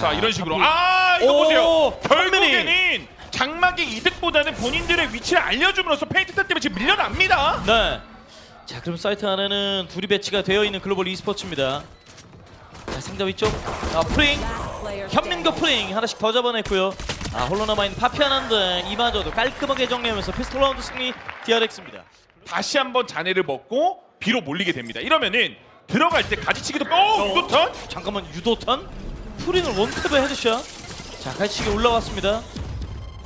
자, 이런 식으로 아 이거 오, 보세요 현민이. 결국에는 장막의 이득보다는 본인들의 위치를 알려줌으로써 페인트타 때문에 지금 밀려납니다 네. 자 그럼 사이트 안에는 둘이 배치가 되어 있는 글로벌 e스포츠입니다. 자 상자 위쪽 아 프링 현민과 프링 하나씩 더 잡아냈고요. 아 홀로 남아있는 파피 하나인데 이마저도 깔끔하게 정리하면서 피스톨 라운드 승리 DRX입니다. 다시 한번 잔해를 먹고 비로 몰리게 됩니다 이러면은 들어갈 때 가지치기도 어 유도턴 잠깐만 유도탄? 프링을 원탭에 헤드샷. 자 가지치기 올라왔습니다.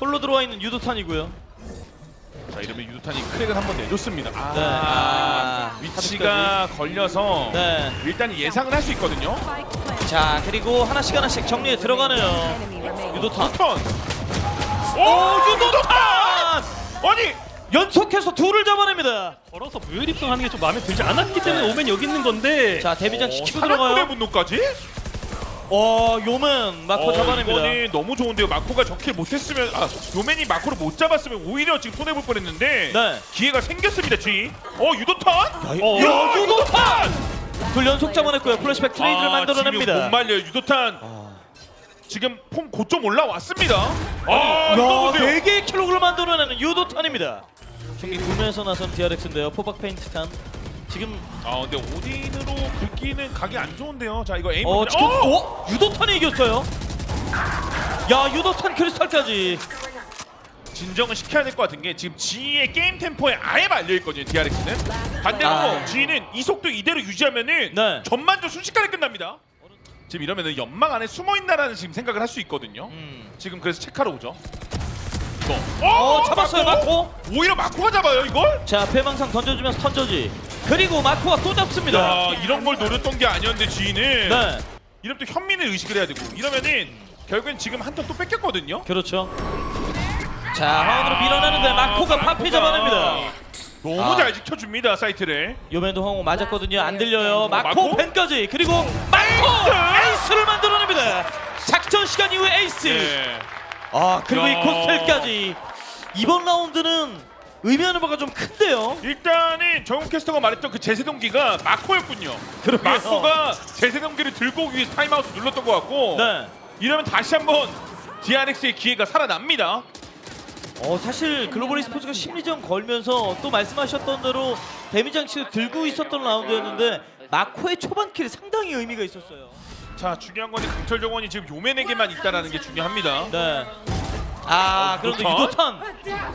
홀로 들어와 있는 유도탄이고요. 자 이러면 유도탄이 크랙을 한번 내줬습니다 아, 네. 아, 위치가 걸려서 네. 일단 예상을 할 수 있거든요 자 그리고 하나씩 하나씩 정리에 들어가네요. 유도탄. 턴 오 유도탄! 아니 연속해서 둘을 잡아냅니다. 걸어서 무혈 입성하는 게 좀 마음에 들지 않았기 때문에 오맨 여기 있는 건데 자 데뷔장 시키고 사냥꾼의 들어가요. 분노까지? 와 요맨 마커 어, 잡아냅니다. 이거는 너무 좋은데요. 마코가 저킬 못했으면 아 요맨이 마코를 못 잡았으면 오히려 지금 손해 볼 뻔했는데 네. 기회가 생겼습니다. G. 어 유도탄? 어, 야, 유도탄! 둘 연속 잡아냈고요. 플래시백 트레이드를 아, 만들어냅니다. 지금 못 말려 요. 유도탄. 지금 폼 고점 올라왔습니다. 아 야, 이거 보세요. 네 개의 킬로그램 만들어내는 유도탄입니다. 경기 구매에서 나선 DRX인데요. 포박 페인트탄. 지금 아 근데 오딘으로 긁기는 각이 안 좋은데요. 자 이거 에임. 어 지금 어! 어? 유도탄이 이겼어요. 야 유도탄 크리스탈까지. 진정을 시켜야 될 것 같은 게 지금 G의 게임 템포에 아예 말려 있거든요. DRX는 반대로 아. G는 이 속도 이대로 유지하면은 네. 전반전 순식간에 끝납니다. 지금 이러면은 연막 안에 숨어 있나라는 지금 생각을 할 수 있거든요. 음. 지금 그래서 체크하러 오죠. 이거. 어 잡았어요 마코? 오히려 마코가 잡아요 이걸? 자 패망상 던져주면서 턴저지. 그리고 마코가 또 잡습니다. 야 이런 걸 노렸던 게 아니었는데 G는 네 이러면 또 현민을 의식을 해야 되고 이러면은 결국엔 지금 한 턴 또 뺏겼거든요. 그렇죠. 자 하원으로 밀어내는데 마코가 파피 잡아냅니다. 너무 아. 잘 지켜줍니다 사이트를. 요맨도 황호 맞았거든요. 안 들려요. 마코 마코? 펜까지 그리고 마코 에이스를 만들어냅니다. 작전 시간 이후에 에이스. 네. 아 그리고 이 야. 코스텔까지 이번 라운드는 의미하는 바가 좀 큰데요. 일단은 정훈 캐스터가 말했던 그 제세동기가 마코였군요. 그러게요. 마코가 제세동기를 들고 오기 위해서 타임아웃 눌렀던 것 같고 네. 이러면 다시 한번 DRX의 기회가 살아납니다. 어 사실 글로벌 스포츠가 심리전 걸면서 또 말씀하셨던 대로 데미 장치를 들고 있었던 라운드였는데 마코의 초반 킬이 상당히 의미가 있었어요. 자 중요한 건 강철 정원이 지금 요맨에게만 있다라는 게 중요합니다. 네. 아 어, 그런데 유도탄? 유도탄.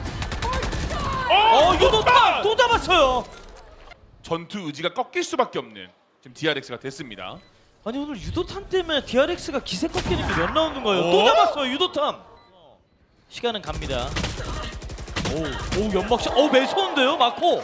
어 유도탄 또 잡았어요. 전투 의지가 꺾일 수밖에 없는 지금 DRX가 됐습니다. 아니 오늘 유도탄 때문에 DRX가 기세 꺾이는 게 몇 라운드인가요? 어? 또 잡았어요 유도탄. 시간은 갑니다. 오, 오 연막샷. 오 매서운데요 마코.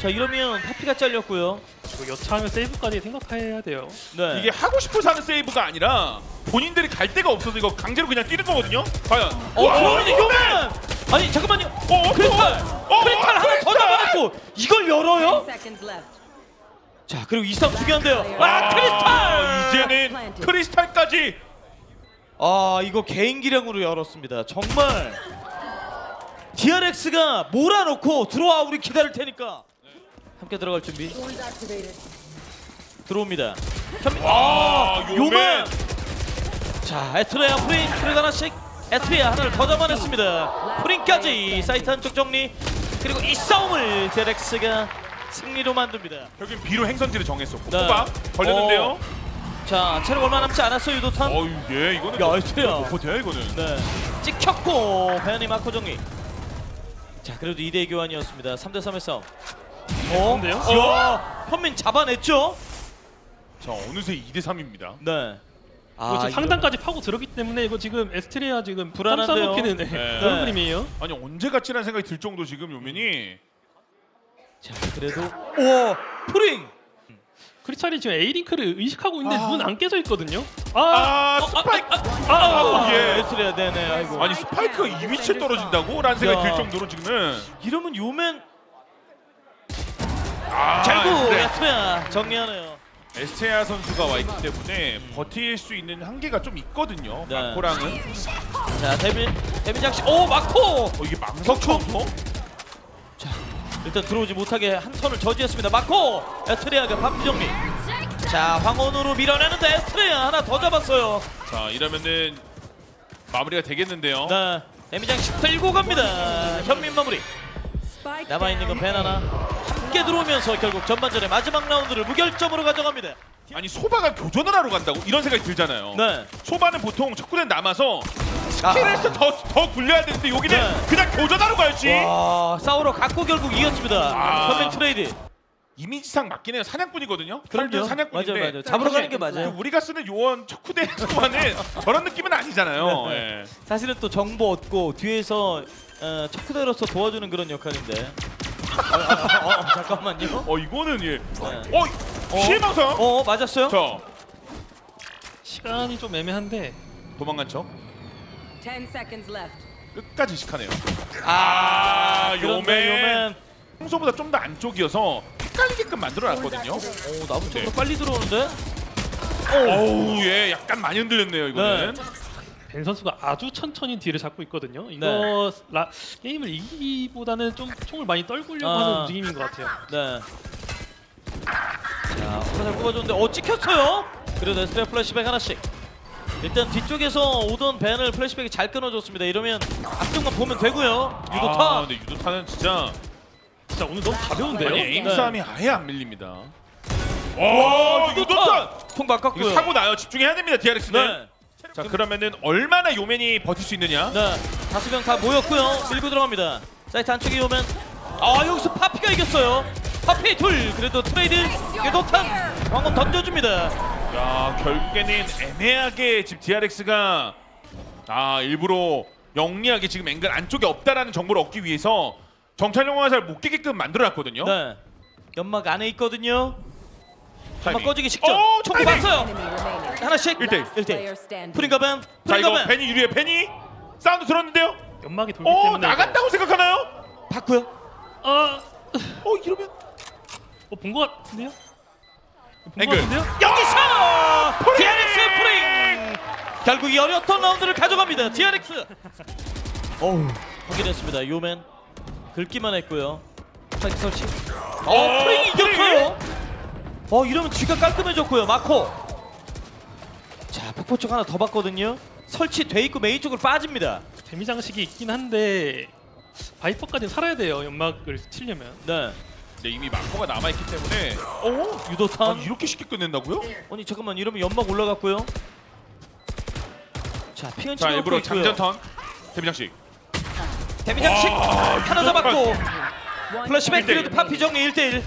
자 이러면 파피가 잘렸고요. 이거 여차하면 세이브까지 생각해야 돼요. 네. 이게 하고 싶어서 하는 세이브가 아니라 본인들이 갈 데가 없어서 이거 강제로 그냥 뛰는 거거든요. 과연? 어 와, 그러면 이거- 요맨. 아니 잠깐만요. 어, 크리스탈. 어, 크리스탈 하나 더 크리스탈! 잡아냈고 이걸 열어요? Seconds left. 자 그리고 이 싸움 중요한데요. 아 아, 크리스탈. 이제는 크리스탈까지 아 이거 개인 기량으로 열었습니다. 정말 DRX가 몰아놓고 들어와 우리 기다릴 테니까 함께 들어갈 준비. 들어옵니다. 현민. 아 아, 요맨. 요맨. 자 에트레아 프린 프린 하나씩 에트레아 하나를 더 잡아냈습니다. 프린까지 사이트 한쪽 정리 그리고 이 싸움을 DRX가 승리로 만듭니다. 여긴 비로 행선지를 정했었고 네. 호박 걸렸는데요. 어. 자 체력 얼마 남지 않았어요 유도탄. 어유 예 이거는 야, 에트레아. 못 버텨요 이거는. 네. 찍혔고 배현이 마코 정리. 자 그래도 2대2 교환이었습니다. 3대 3의 싸움. 어? 좋은데요? 야, 현민 잡아냈죠? 자 어느새 2대 3입니다. 네. 이거 지금 상단까지 파고 들었기 때문에 이거 지금 에스트레아 지금 불안한데요? 쌈싸먹기는 네. 그런 그림이에요. 아니 언제 같이라는 생각이 들 정도 지금 요면이 자 그래도 오 프링. 크리스탈이 지금 A 링크를 의식하고 있는데 아. 눈안 깨져 있거든요. 아, 아 스파이크 아, 아, 예. 에스트레아 네네. 아이고. 아니 스파이크가 이 위치에 떨어진다고? 라는 생각이 야. 들 정도로 지금은 이러면 요맨 아, 결국 네. 에스트레아 정리하네요. 에스테아 선수가 와 있기 때문에 버틸 수 있는 한계가 좀 있거든요. 네. 마코랑은 자 데빌 데빌 장식 오 마코. 어, 이게 망석 카운터? 자 일단 들어오지 못하게 한 턴을 저지했습니다. 마코 에스트레아가 바피 정리. 자 황혼으로 밀어내는데 에스트레야 하나 더 잡았어요. 자 이러면은 마무리가 되겠는데요. 네. 데미장씩 들고 갑니다. 현민 마무리. 남아 있는 건 벤 하나. 함께 들어오면서 결국 전반전의 마지막 라운드를 무결점으로 가져갑니다. 아니 소바가 교전을 하러 간다고 이런 생각이 들잖아요. 네. 소바는 보통 척구대 남아서 아. 스킬에서 더 더 굴려야 되는데 여기는 네. 그냥 교전하러 가야지. 와 싸우러 갔고 결국 이겼습니다. 아. 현민 트레이드. 이미지상 맞긴 해요. 사냥꾼이거든요. 그럼요. 사냥꾼인데 맞아요, 맞아요. 잡으러 가는 게 맞아요. 그 우리가 쓰는 요원 척후대 소바는 저런 느낌은 아니잖아요. 네. 예. 사실은 또 정보 얻고 뒤에서 어, 척크대로서 도와주는 그런 역할인데. 어, 어, 어, 어, 잠깐만요. 어 이거는 예. 네. 어 피해망상. 어 맞았어요? 저 시간이 좀 애매한데 도망간 척 10 seconds left. 끝까지 식하네요. 아, 요맨. 그런데 요맨. 평소보다 좀 더 안쪽이어서 헷갈리게끔 만들어놨거든요. 오 나무 쪽으로 네. 빨리 들어오는데. 어우 예, 약간 많이 흔들렸네요 이거는. 벤 선수가 아주 천천히 뒤를 잡고 있거든요. 이거 라, 게임을 이기기보다는 좀 총을 많이 떨구려고 아. 하는 움직임인 것 같아요. 네. 자, 화살 꼽아줬는데 어 찍혔어요. 그래도 에스트레 플래시백 하나씩. 일단 뒤쪽에서 오던 벤을 플래시백이 잘 끊어줬습니다. 이러면 앞쪽만 보면 되고요. 유도타. 아, 근데 유도타는 진짜 진짜 오늘 너무 가벼운데요? 아니 에임 네. 싸움이 아예 안 밀립니다. 와, 와 유도타 통 이거 바꿨고요. 사고 나요. 집중해야 됩니다 DRX는. 네. 자 그러면은 얼마나 요맨이 버틸 수 있느냐? 네. 다섯 명 다 모였고요. 밀고 들어갑니다. 사이트 안쪽에 오면 아 여기서 파피가 이겼어요. 파피 둘. 그래도 트레이드 유도탄 황금 던져줍니다. 야 결국에는 애매하게 지금 DRX가 아 일부러 영리하게 지금 앵글 안쪽에 없다라는 정보를 얻기 위해서 정찰용 화살 못 끼게끔 만들어놨거든요. 네. 연막 안에 있거든요. 타이밍. 꺼지기 직전. 오, 타이밍! 봤어요. 하나씩. 1대1. 1대. Player standing. 프린가벤. 자 이거 프린가벤. 벤이 유리해 벤이 사운드 들었는데요. 연막이 돌기 오 때문에 나갔다고 생각하나요? 봤고요. 아, 어 이러면 어, 본것 같은데요? 본것 앵글. 같은데요? 여기서 프링! DRX 프링. 결국 이 어려웠던 라운드를 가져갑니다. DRX. 어우 확인했습니다. 요맨 긁기만 했고요. 스파이크 설치. 어 어, 프링이 프링! 이겼어요. 어 이러면 뒤가 깔끔해졌고요. 마코. 자 폭포 쪽 하나 더 봤거든요. 설치돼 있고 메인 쪽으로 빠집니다. 데미 장식이 있긴 한데 바이퍼까지 살아야 돼요. 연막을 치려면. 네. 네, 이미 마코가 남아있기 때문에 어? 아, 유도탄. 이렇게 쉽게 끝낸다고요? 아니 잠깐만 이러면 연막 올라갔고요. 자 핑은 자 찍어놓고 일부러 있고요. 장전턴 데미장식 데미 장식 와, 하나 이거 잡았고 One 플래시백 일대일. 그래도 파피 정리 1대1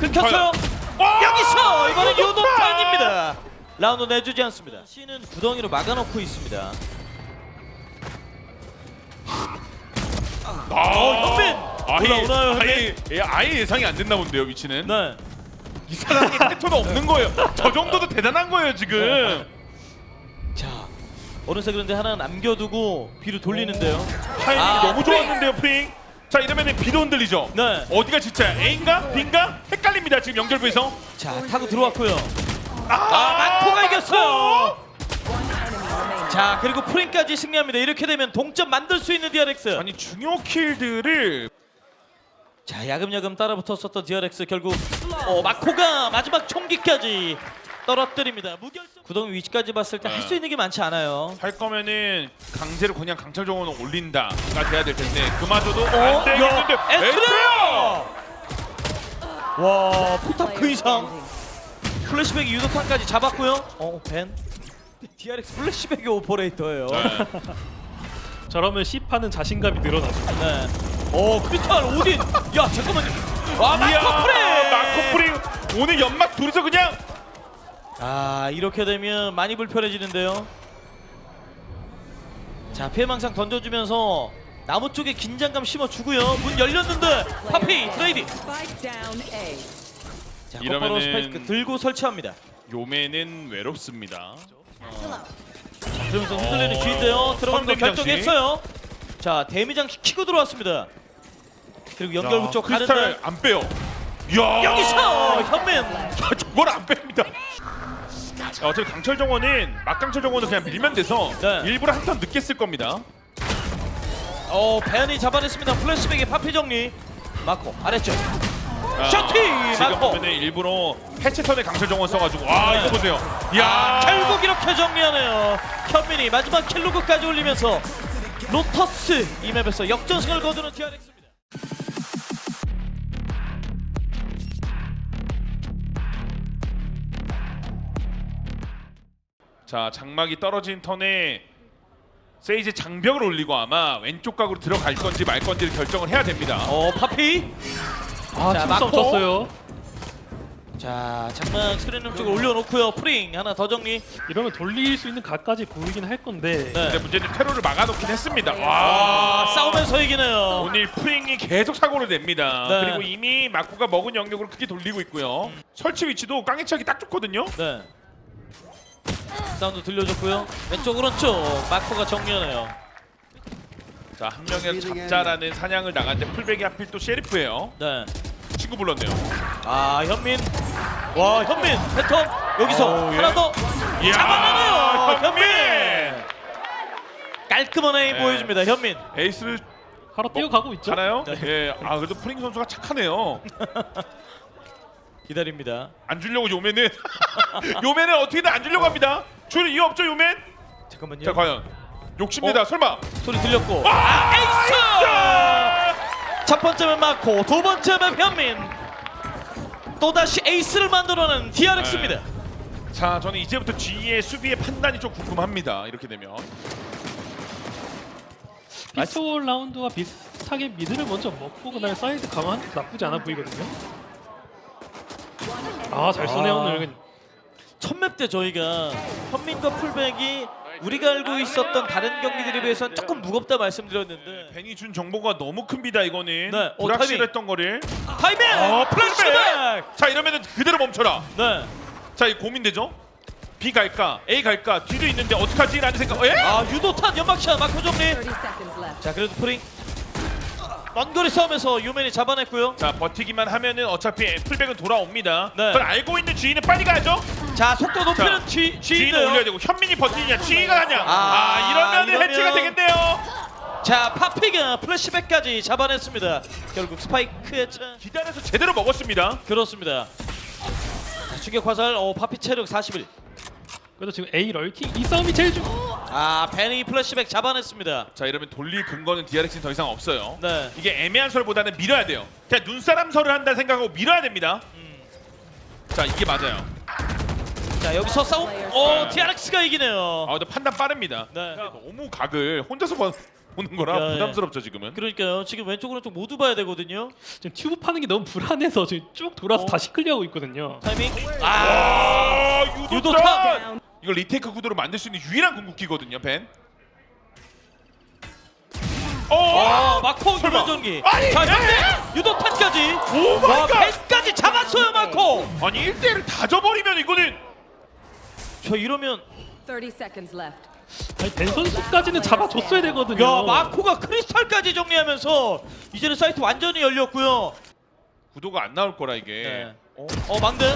긁혔어요 와! 여기서 이번엔! 유도탄입니다. 라운드 내주지 않습니다. C는 구덩이로 막아놓고 있습니다. 아, 어, 현민! 아예, 올라오나요, 현민? 아예, 예, 아예 예상이 안 됐나 본데요 위치는? 네. 이 사람이 패턴 없는 거예요. 저 정도도 대단한 거예요 지금. 자 어느새 그런데 하나 남겨두고 뒤로 돌리는데요. 타이밍이 아, 너무 프링! 좋았는데요 프링 자 이러면은 B도 흔들리죠? 네. 어디가 진짜야? A인가? B인가? 헷갈립니다 지금 연결부에서. 자 타고 들어왔고요. 아, 아 마코가 이겼어요. enemy remaining. 자 그리고 프린까지 승리합니다. 이렇게 되면 동점 만들 수 있는 DRX 아니 중요 킬들을. 자 야금야금 따라붙었었던 DRX 결국 어, 마코가 마지막 총기까지 떨어뜨립니다. 무결점 구덩이 위치까지 봤을 때 할 수 있는 게 많지 않아요. 할 거면은 강제로 그냥 강철 정원을 올린다가 돼야 될 텐데 그마저도 어? 안 되겠는데 야, 에스트레어! 와 포탑 그 이상. 플래시백 유도탄까지 잡았고요. 어 벤. DRX 플래시백의 오퍼레이터예요. 네. 저러면 C파는 자신감이 늘어나죠. 네. 어 크리스탈 오딘. 야 잠깐만요. 와 이야, 마코 프레. 마코 프링 오늘 연막 둘이서 그냥 아 이렇게 되면 많이 불편해지는데요. 자 피해망상 던져주면서 나무 쪽에 긴장감 심어주고요. 문 열렸는데 파피 트레이디. 자 이러면은- 스파이크 들고 설치합니다. 요매는 외롭습니다. 그러면서 흔들리는 G인데요. 들어가는 거 선택. 결정했어요. 자 데미장 키고 들어왔습니다. 그리고 연결부 쪽 크리스탈 가는데 안 빼요. 이야 여기서 현민. 저걸 안 뺍니다. 자, 어차피 강철 정원은 막강철 정원은 그냥 밀면 돼서 네. 일부러 한 턴 늦게 쓸 겁니다. 어 배안이 잡아냈습니다. 플래시백의 파피 정리. 마코 아래쪽. 아, 셔티 지금 맞고 보면은 일부러 해체턴에 강철 정원 써가지고 와 네. 이거 보세요. 아, 야 결국 이렇게 정리하네요. 현민이 마지막 킬로그까지 올리면서 로터스 이 맵에서 역전승을 거두는 DRX 자 장막이 떨어진 턴에 세이지 장벽을 올리고 아마 왼쪽 각으로 들어갈 건지 말 건지를 결정을 해야 됩니다. 어 파피. 아 자, 장막 스크린 쪽에 올려놓고요. 프링 하나 더 정리. 이러면 돌릴 수 있는 각까지 보이긴 할 건데 네. 근데 문제는 테러를 막아놓긴 했습니다. 아와 싸우면서 이기네요. 오늘 프링이 계속 사고를 냅니다. 네. 그리고 이미 마쿠가 먹은 영역으로 크게 돌리고 있고요. 설치 위치도 깡해치하기 딱 좋거든요. 네. 사운드 들려줬고요. 왼쪽 오른쪽 마커가 정리하네요. 자 한 명의 잡자라는 사냥을 나갔는데 풀백이 하필 또 셰리프예요. 네. 친구 불렀네요. 아 현민. 와 현민 패턴 여기서 어우, 예. 하나 더 이야, 잡아내네요. 현민! 현민. 깔끔한 에임 네. 보여줍니다. 현민. 에이스를 바로 뛰어가고 있죠. 가나요? 네. 예. 아 그래도 프링 선수가 착하네요. 기다립니다. 안 주려고 요맨은 요맨은 어떻게든 안 주려고 합니다. 줄 이유 없죠 요맨? 잠깐만요. 자 과연 욕심내다 어? 설마? 소리 들렸고. 아 에이스! 첫 번째 맵 맞고 두 번째 맵 현민. 또 다시 에이스를 만들어낸 DRX입니다. 자 저는 이제부터 G의 수비의 판단이 좀 궁금합니다. 이렇게 되면 피스톨 라운드와 비슷하게 미드를 먼저 먹고 그다음에 사이드 강화한 것도 나쁘지 않아 보이거든요. 아 잘 쏘네요 아. 오늘. 첫맵 때 저희가 현민과 풀백이 우리가 알고 있었던 다른 경기들에 비해서는 조금 무겁다 말씀드렸는데 벤이 준 정보가 너무 큽니다. 이거는 네, 어, 불확실했던 거를. 타이밍! 어, 플래시백! 자 이러면은 그대로 멈춰라. 네. 자이 고민되죠? B 갈까? A 갈까? 뒤도 있는데 어떡하지? 라는 생각. 에? 아 유도탄 연막샷 마크 정리. 30 seconds left. 자 그래도 프링 먼 거리 싸움에서 유맨이 잡아냈고요. 자 버티기만 하면은 어차피 풀백은 돌아옵니다. 네. 그걸 알고 있는 G는 빨리 가야죠. 자 속도 높이는 자, G 올려야 G인데요. 되고 현민이 버티느냐 G가 하냐. 아, 아, 이러면은 이러면- 해체가 되겠네요. 자 파피가 플래시백까지 잡아냈습니다. 결국 스파이크 해체. 기다려서 제대로 먹었습니다. 그렇습니다. 자, 충격 화살. 어 파피 체력 41. 그래도 지금 A 럴킹 이 싸움이 제일 중. 아 베니 플래시백 잡아냈습니다. 자 이러면 돌릴 근거는 DRX는 더 이상 없어요. 네. 이게 애매한 설보다는 밀어야 돼요. 그냥 눈사람 설을 한다 생각하고 밀어야 됩니다. 음. 자 이게 맞아요. 자 여기서 싸움. 어 DRX가 이기네요. 아 근데 판단 빠릅니다. 네. 그러니까 너무 각을 혼자서 봐- 보는 거라 야, 예. 부담스럽죠 지금은. 그러니까요. 지금 왼쪽 오른쪽 모두 봐야 되거든요. 지금 튜브 파는 게 너무 불안해서 지금 쭉 돌아서 어. 다시 클리어하고 있거든요. 타이밍. 아 아 유도탄! 유도탄. 이걸 리테이크 구도로 만들 수 있는 유일한 궁극기거든요 벤. 어. 아, 마코 설마. 유전기. 아니, 자, 예? 현대 유도탄까지. 오 마이 와, 갓. 펜까지 잡았어요, 마코. 아니 1대1을 다 져버리면 이거는 저 이러면 30 seconds left. 아니 벤 선수까지는 잡아줬어야 되거든요. 야, 마코가 크리스탈까지 정리하면서 이제는 사이트 완전히 열렸고요. 구도가 안 나올 거라 이게. 네. 어, 어 망대.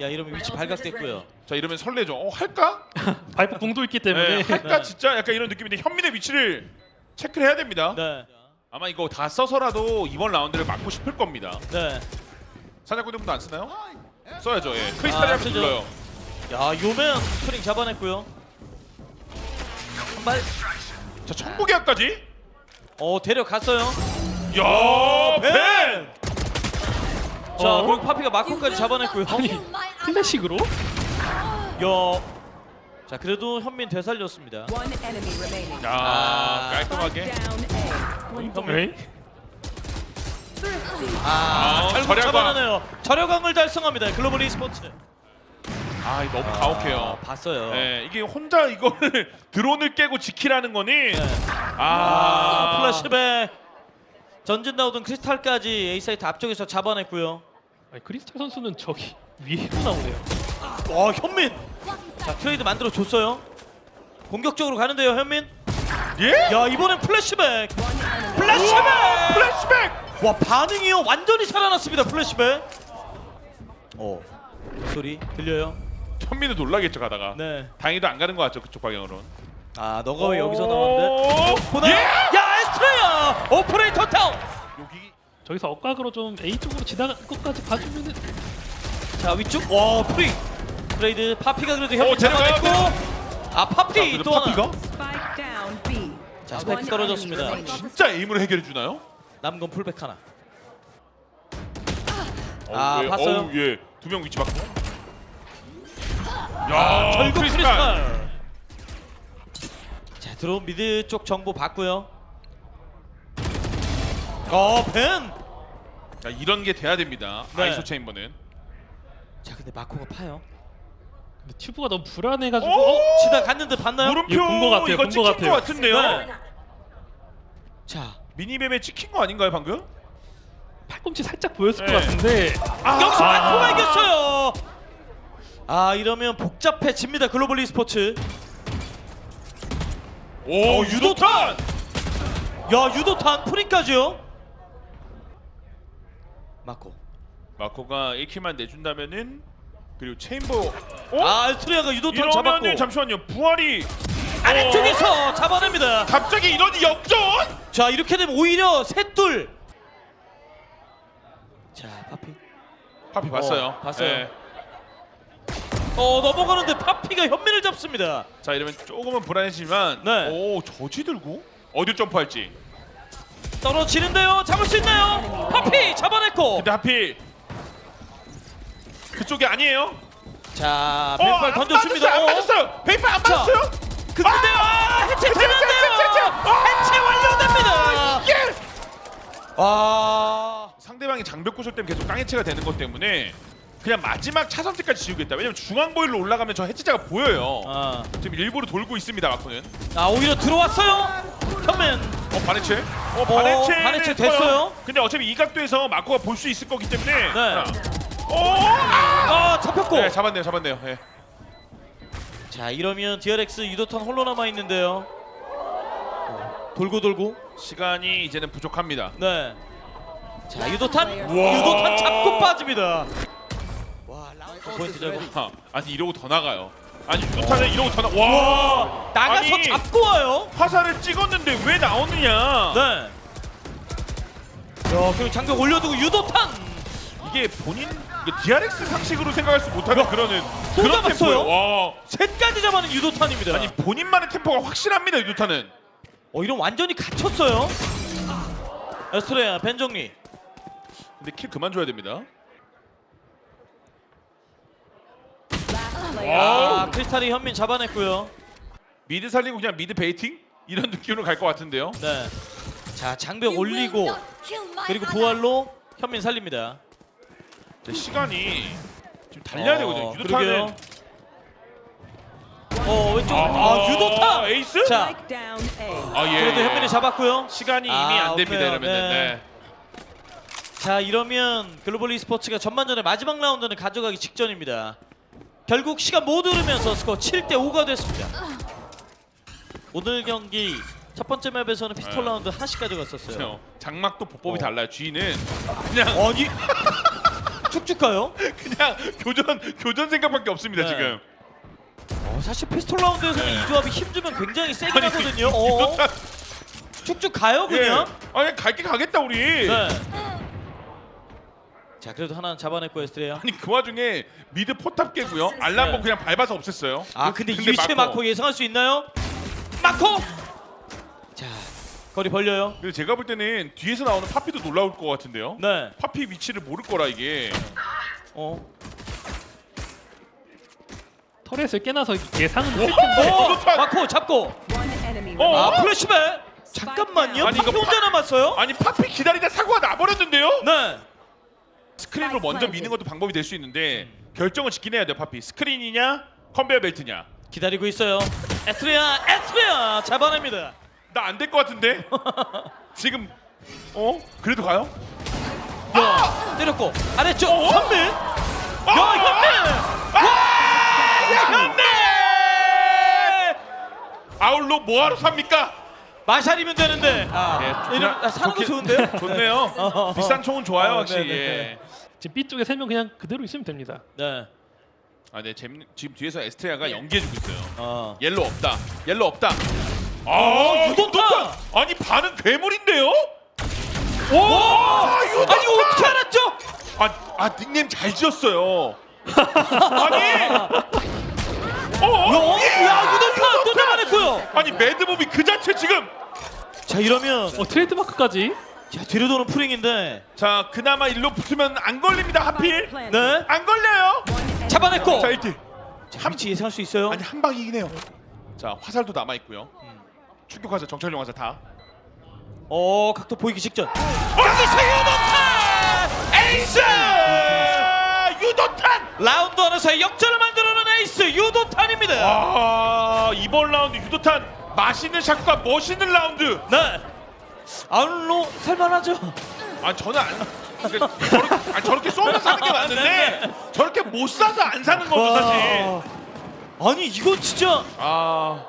야, 이러면 위치 발각됐고요. 자 이러면 설레죠. 어 할까? 바이퍼 궁도 있기 때문에 네, 할까 네. 진짜 약간 이런 느낌인데 현민의 위치를 체크를 해야 됩니다. 네. 아마 이거 다 써서라도 이번 라운드를 막고 싶을 겁니다. 네. 사냥꾼분도 안 쓰나요? 써야죠. 예. 크리스탈이 아, 하면 쓰죠. 눌러요. 야, 요면 스프링 잡아냈고요. 한 발. 자 천국이야까지. 어, 데려갔어요. 야 벤! 벤. 자, 어? 그리고 파피가 마코까지 잡아냈고요. 아니 클래식으로? 야. 자, 그래도 현민 되살렸습니다. One enemy remaining. 야 아. 깔끔하게. Down A. 에이? Thrifty. 아, 아, 결국 절약왕. 잡아내네요. 절약왕을 달성합니다. 글로벌 e스포츠. 아 이거 너무 가혹해요. 봤어요. 네, 이게 혼자 이거를 드론을 깨고 지키라는 거는 네. 아, 아, 플래시백. 전진 나오던 크리스탈까지 A 사이트 앞쪽에서 잡아냈고요. 아니 크리스탈 선수는 저기 위로 나오네요. 와, 현민. 자, 트레이드 만들어 줬어요. 공격적으로 가는데요, 현민. 예? 야, 이번엔 플래시백. 플래시백. 플래시백. 와, 반응이요. 완전히 살아났습니다. 플래시백. 어. 소리 들려요? 현민은 놀라겠죠 가다가. 네. 다행히도 안 가는 것 같죠 그쪽 방향으로는. 아, 너가 왜 여기서 나왔는데? 오! 보나? 예? 야, 트레야! 오퍼레이터 타운. 여기 저기서 엇각으로 좀 A 쪽으로 지나갈 것까지 봐주면은 자 위쪽 와 프리 트레이드 파피가 그래도 협 오, 데려가요, 잡아냈고 아 파피 또 하나 파피가 Spike down B. 자 스파이크 One 떨어졌습니다 remaining. 진짜 에임으로 해결해 주나요? 남은 건 풀백 하나 아, 예, 봤어요? 어우, 예. 두 명 위치. 아, 야, 결국 크리스탈. 크리스탈 자 들어온 미드 쪽 정보 봤고요 어벤 자, 이런 게 돼야 됩니다. 네. 아이소 체인버는. 자 근데 마코가 파요 근데 튜브가 너무 불안해가지고 오! 어? 치다 갔는데 봤나요? 물음표 이거 본것 같아요, 이거 본것 찍힌 같아요. 것 같은데요. 네. 자 미니맵에 찍힌 거 아닌가요 방금? 팔꿈치 살짝 보였을 네. 것 같은데 여기서 아. 마코가 이겼어요 아 이러면 복잡해집니다 글로벌 e스포츠 오 어, 유도탄! 야 유도탄 프린까지요 마코 마코가 1킬만 내준다면은 그리고 체인버 어? 아 알트리아가 유도탄 잡았고 이러면은 잠시만요 부활이 아래쪽에서 잡아냅니다 갑자기 이러니 역전? 자 이렇게 되면 오히려 셋둘 자 파피 파피 봤어요. 어, 봤어요. 예. 어 넘어가는데 파피가 현민을 잡습니다 자 이러면 조금은 불안해지만 네. 오 저지 들고 어디 점프할지. 떨어지는데요 잡을 수 있나요 파피 잡아냈고 근데 하필 그쪽이 아니에요. 자 어, 벤발 안 던졌습니다 맞았어요. 안 어. 맞았어요. 안 자, 맞았어요. 근데 아 해체 해체, 되는데요 해체, 해체, 해체. 해체 완료됩니다 예! 와 상대방이 장벽 구설 때문에 계속 깡해체가 되는 것 때문에 그냥 마지막 차선택까지 지우겠다. 왜냐면 중앙 보일로 올라가면 저 해체자가 보여요. 아, 지금 일부러 돌고 있습니다 마코는. 아 오히려 들어왔어요 현민 어 바네체. 어 바네체. 바네체 됐어요? 근데 어차피 이 각도에서 마코가 볼 수 있을 거기 때문에. 네. 자. 오! 아 잡혔고 네 잡았네요 잡았네요. 예. 자 이러면 DRX 유도탄 홀로 남아 있는데요 돌고 돌고 시간이 이제는 부족합니다. 네 자 유도탄 우와. 유도탄 잡고 빠집니다 와 라운드 포인트 제거 아, 아니 이러고 더 나가요. 아니 유탄은 이러고 더 나. 와! 나가서 아니, 잡고 와요 화살을 찍었는데 왜 나오느냐? 네. 야, 그리고 장벽 올려두고 유도탄. 이게 본인 이게 DRX 상식으로 생각할 수 못하는 그러는 또 그런 잡았어요? 템포예요. 와. 셋까지 잡아는 유도탄입니다. 아니 본인만의 템포가 확실합니다 유도탄은. 어 이런 완전히 갇혔어요. 에스트레아 벤 정리. 근데 킬 그만 줘야 됩니다. 아 크리스탈이 현민 잡아냈고요. 미드 살리고 그냥 미드 베이팅 이런 느낌으로 갈 것 같은데요. 네. 자 장벽 올리고 그리고 부활로 현민 살립니다. 근데 시간이 지금 달려야 어, 되거든요. 그러게요. 유도탄은 어 왼쪽 아, 유도탄. 에이스? 자 Spike down A. 아 예. 그래도 현민이 잡았고요. 시간이 이미 아, 안 됩니다 없네요. 이러면은. 네. 네. 자 이러면 글로벌 e스포츠가 전반전의 마지막 라운드는 가져가기 직전입니다. 결국 시간 모두 흐르면서 스코어 7대 5가 됐습니다. 오늘 경기 첫 번째 맵에서는 피스톨 네. 라운드 하나씩 가져갔었어요. 그렇죠. 장막도 보법이 어. 달라요. G는 그냥 아니 쭉쭉 가요? 그냥 교전 교전 생각밖에 없습니다 네. 지금. 어, 사실 피스톨 라운드에서는 네. 이 조합이 힘주면 굉장히 세게 아니, 하거든요. 어, 유도탄 쭉쭉 가요 그냥. 예. 아니 갈게 가겠다 우리. 네. 자 그래도 하나는 잡아냈고 에스트레아. 아니 그 와중에 미드 포탑 깨고요. 알람봉 네. 그냥 밟아서 없앴어요. 아 근데, 이 위치에 마코 예상할 수 있나요? 마코. 자 거리 벌려요. 근데 제가 볼 때는 뒤에서 나오는 파피도 놀라울 것 같은데요. 네. 파피 위치를 모를 거라 이게. 어. 터렛을 깨놔서 예상은 오! 텐데 어! 마코 잡고. One enemy 어? 아. 플래시백. 잠깐만요. 아니, 파피 이거 혼자 남았어요? 아니 파피 기다리다 사고가 나버렸는데요. 네. 스크린으로 먼저 미는 것도 방법이 될 수 있는데 결정을 짓긴 해야 돼요 파피. 스크린이냐 컨베어 벨트냐. 기다리고 있어요. 에스트레아, 에스트레아 잡아냅니다. 나 안 될 것 같은데. 지금 어 그래도 가요? 야, 때렸고 아래쪽 어? 현민. 아! 야, 현민. 현민. 아울로 뭐하러 삽니까? 마샬이면 되는데. 아, 예, 이름 아, 사는 거 좋은데요? 좋네요. 어, 비싼 총은 좋아요 어, 확실히. 네네. 예. 지금 B 쪽에 세 명 그냥 그대로 있으면 됩니다. 네. 아, 네, 재밌, 지금 뒤에서 에스트레아가 연기해주고 있어요. 어. 옐로 없다. 옐로 없다. 아, 유도탄! 아니 반은 괴물인데요? 오, 아, 아니 이거 어떻게 알았죠? 아, 아 닉네임 잘 지었어요. 아니, 어, 어, 야 유도탄 또 잡아냈고요. 아니 매드몹이 그 자체 지금. 자 이러면 어 트레이드마크까지 자 뒤로 도는 프링인데 자, 그나마 일로 붙으면 안 걸립니다. 하필 네 안 걸려요. 잡아냈고 자, 1딜. 자, 위치 예상할 수 있어요. 아니 한 방이긴 해요. 자, 화살도 남아 있고요. 충격화살, 정찰용 화살 다. 어 각도 보이기 직전. 여기서 유도탄 에이스 유도탄. 라운드 안에서 역전을 만들어낸 에이스 유도탄입니다. 아, 이번 라운드 유도탄 맛있는 샷과 멋있는 라운드. 네. 아울로 살만하죠. 아 저는 안 그러니까 저렇게, 아니, 저렇게 쏘면 사는 게 맞는데 저렇게 못 사서 안 사는 거죠 사실. 와. 아니 이건 진짜 아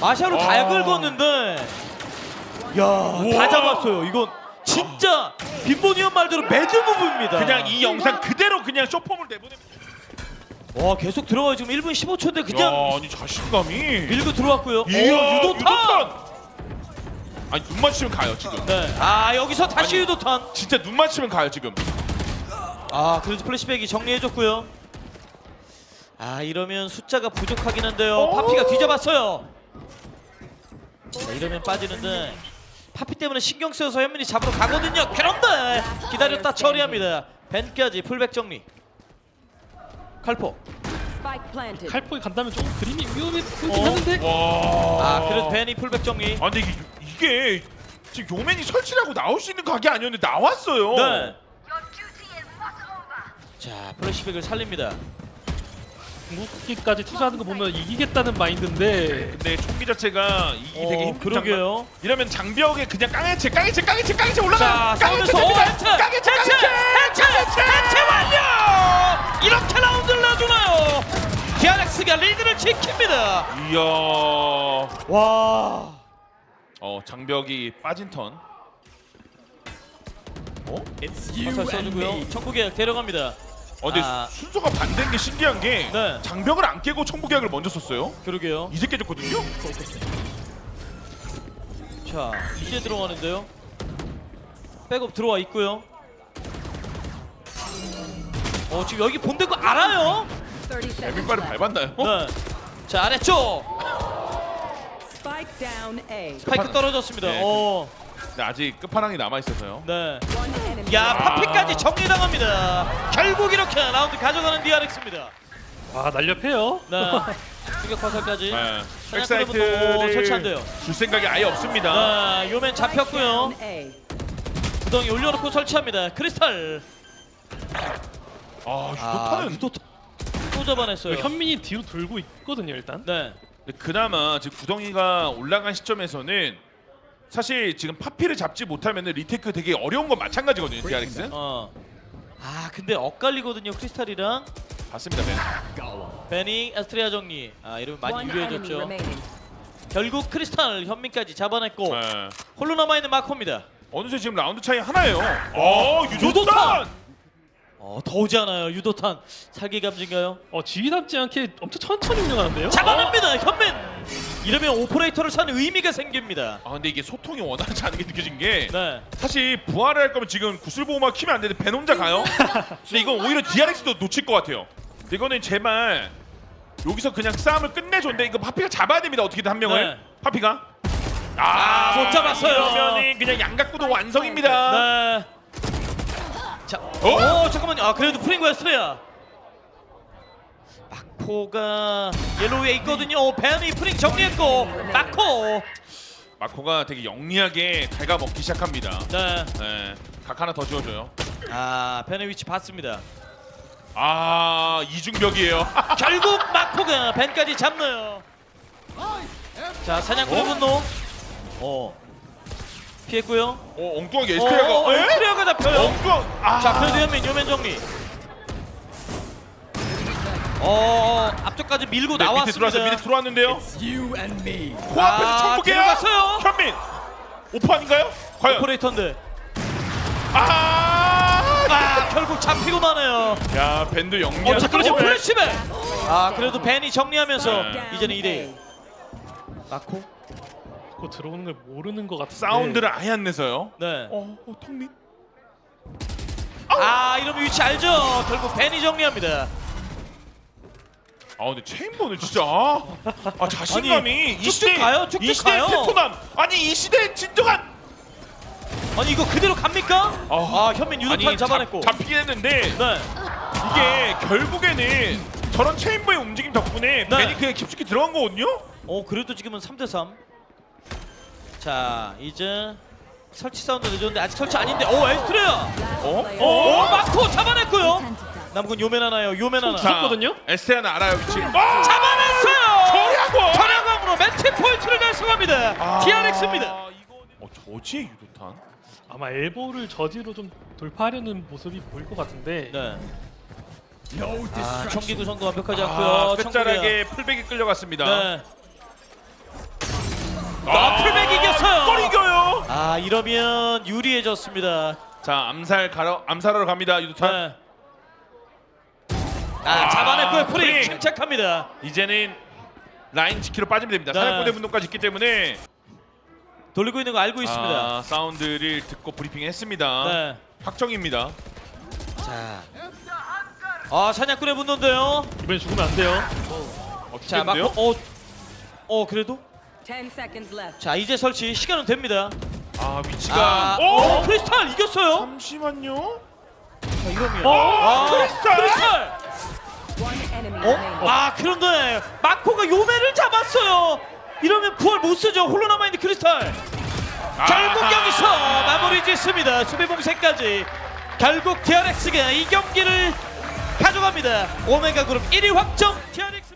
아시아로 다 아. 긁었는데 야다 우와. 잡았어요. 이건 진짜 빈보니언 말대로 매드 무브입니다. 그냥 이 영상 그대로 그냥 쇼폼을 내보내. 와 계속 들어가요. 지금 1분 15초인데 그냥 야, 아니 자신감이. 밀고 들어왔고요. 이야, 오, 유도탄. 아니 눈 맞추면 가요 지금. 네. 아 여기서 다시 아니. 유도탄. 진짜 눈 맞추면 가요 지금. 아 그래도 플래시백이 정리해줬고요. 아 이러면 숫자가 부족하긴 한데요. 오. 파피가 뒤져봤어요. 자 이러면 빠지는데 파피 때문에 신경 쓰여서 현민이 잡으러 가거든요. 그런데 기다렸다 처리합니다. 벤까지 풀백 정리. 칼포. Spike planted. 칼폭이 간다면 좀 그림이 위험해 보이긴 어? 하는데 와. 아 그래도 벤이 풀백 정리. 아 근데 이게, 이게 지금 요맨이 설치라고 나올 수 있는 각이 아니었는데 나왔어요. 네. 자 플래시백을 살립니다. 궁극기까지 투자하는 거 보면 이기겠다는 마인드인데 근데 총기 자체가 이 어, 되게 힘든 그러게요. 이러면 장벽에 그냥 깡해체 깡해체 깡해체 깡해체 올라가. 자 싸우면서 오 해체 깡해체 해체 깡해체 해체 해체 완료. 이렇게 라운드를 내주나요? DRX가 리드를 지킵니다. 이야. 와. 어 장벽이 빠진 턴. 어? 화살 써주고요. 청구계약 데려갑니다. 어 근데 아. 순서가 반대인 게 신기한 게 네. 장벽을 안 깨고 청부계약을 먼저 썼어요. 그러게요. 이제 깨졌거든요. 자 이제 들어가는데요. 백업 들어와 있고요. 어 지금 여기 본대 거 알아요? 30 seconds 에밀바를 left. 밟았나요? 네. 자 아래쪽 Spike down A. 스파이크 떨어졌습니다. 네. 어, 네, 아직 끝판왕이 남아 있어서요. 네. One enemy. 야 아. 파피까지 정리당합니다. 결국 이렇게 라운드 가져가는 DRX입니다. 와 날렵해요. 네. 충격 화살까지. 네. 설치. 백사이트를 줄 생각이 아예 없습니다. 네, 요맨 잡혔고요. Down A. 구덩이 올려놓고 설치합니다. 크리스탈. 아 아, 유도탄은 유도탄 또 잡아냈어요. 현민이 뒤로 돌고 있거든요 일단. 네. 그나마 지금 구덩이가 올라간 시점에서는 사실 지금 파피를 잡지 못하면 리테크 되게 어려운 건 마찬가지거든요. DRX. 어. 아 근데 엇갈리거든요 크리스탈이랑 봤습니다, 벤. 베니 에스트리아 정리. 아 이러면 많이 유리해졌죠. 결국 크리스탈 현민까지 잡아냈고 네. 홀로 남아 있는 마코입니다. 어느새 지금 라운드 차이 하나예요. 어, 유도탄! 유도탄! 어, 더 오지 않아요. 유도탄 살기 감진가요? 어 지휘 담지 않게 엄청 천천히 운영하는데요. 잡아냅니다. 현민. 이러면 오퍼레이터를 사는 의미가 생깁니다. 아 근데 이게 소통이 원활하지 않은 게 느껴진 게 네. 사실 부활을 할 거면 지금 구슬보호막 키면 안 되는데 벤 혼자 가요? 근데 이건 오히려 DRX도 놓칠 것 같아요. 근데 이거는 제발 여기서 그냥 싸움을 끝내줬는데 이거 파피가 잡아야 됩니다. 어떻게든 한 명을. 네. 파피가. 아, 못 잡았어요. 이러면은 그냥 양각구도 완성입니다. 네. 자, 오, 어? 잠깐만요. 아 그래도 프링고 에스트리아. 마코가 옐로우에 있거든요. 오, 벤이 프링 정리했고 마코. 마코가 되게 영리하게 갉아먹기 시작합니다. 네. 네. 각 하나 더 지워줘요. 아 벤의 위치 봤습니다. 아 이중벽이에요. 결국 마코가 벤까지 잡네요. 자 사냥꾼의 어? 분노. 어. 피했고요. 어 엉뚱하게 어, 에스테라가. 어, 에스트리아가 잡혀요. 엉뚱. 아. 자 그래도 현민 요맨 정리. 어 앞쪽까지 밀고 네, 밑에 나왔습니다. 들어와서 밑에 들어왔는데요. 코앞에서 아, 청부게요. 들어갔어요. 현민. 오프 아닌가요? 과연. 오퍼레이터인데. 아. 아 결국 잡히고 마네요. 야 밴드 영리한. 어 잠깐만요 스포츠. 플래시백. 아 그래도 벤이 정리하면서 네. 이제는 2대1 마코. 그 들어오는 걸 모르는 것 같은데. 사운드를 아예 안 내서요. 네. 어, 어 턱밑. 아 이러면 위치 알죠? 결국 벤이 정리합니다. 아 근데 체인버는 진짜 아, 아 자신감이 아니, 이 쭉쭉 시대 가요, 쭉쭉 이 시대의 가요. 테토남 아니 이 시대의 진정한 아니 이거 그대로 갑니까? 아, 아 현민 유도탄 잡아냈고. 잡, 잡히긴 했는데 네. 이게 결국에는 저런 체인버의 움직임 덕분에 네. 벤이 그냥 깊숙이 들어간 거거든요. 어 그래도 지금은 3 대 3. 자 이제 설치 사운드 내줬는데 아직 설치 아닌데 오 에스트레야. Last 어? player 오 마코 잡아냈고요. 남군 요맨 하나요 요맨 하나. 자, 있거든요? 에스테아는 알아요 위치. 아! 잡아냈어요. 저량권! 전야광으로 매치 포인트를 달성합니다. 아, TRX입니다. 이거는- 어 저지의 유도탄. 아마 엘보를 저지로 좀 돌파하려는 모습이 보일 것 같은데 네. 아 청기 구성도 완벽하지 아, 않고요. 끝자락에 풀백이 끌려갔습니다. 네. 아, 풀백. 아 이러면 유리해졌습니다. 자 암살 가러 암살하러 갑니다 유도탄. 네. 아 잡아냈고요. 프리 프리. 침착합니다. 이제는 라인 지키러 빠지면 됩니다. 네. 사냥꾼의 분노까지 있기 때문에 돌리고 있는 거 알고 있습니다. 아, 사운드를 듣고 브리핑했습니다. 네. 확정입니다. 자. 아 사냥꾼의 분노인데요. 이번에 죽으면 안 돼요. 어, 자 죽겠는데요? 맞고 어. 어 그래도 10 seconds left. 자 이제 설치 시간은 됩니다. 아 위치가 아, 오! 오 크리스탈 이겼어요. 잠시만요. 자 이러면 어? 크리스탈! 크리스탈. One enemy 어? remaining. 아 그런데 마코가 요매를 잡았어요. 이러면 부활 못 쓰죠. 홀로 남아 있는 크리스탈. 결국 아하. 여기서 마무리 짓습니다. 수비 봉쇄까지. 결국 DRX가 이 경기를 가져갑니다. 오메가 그룹 1위 확정 DRX.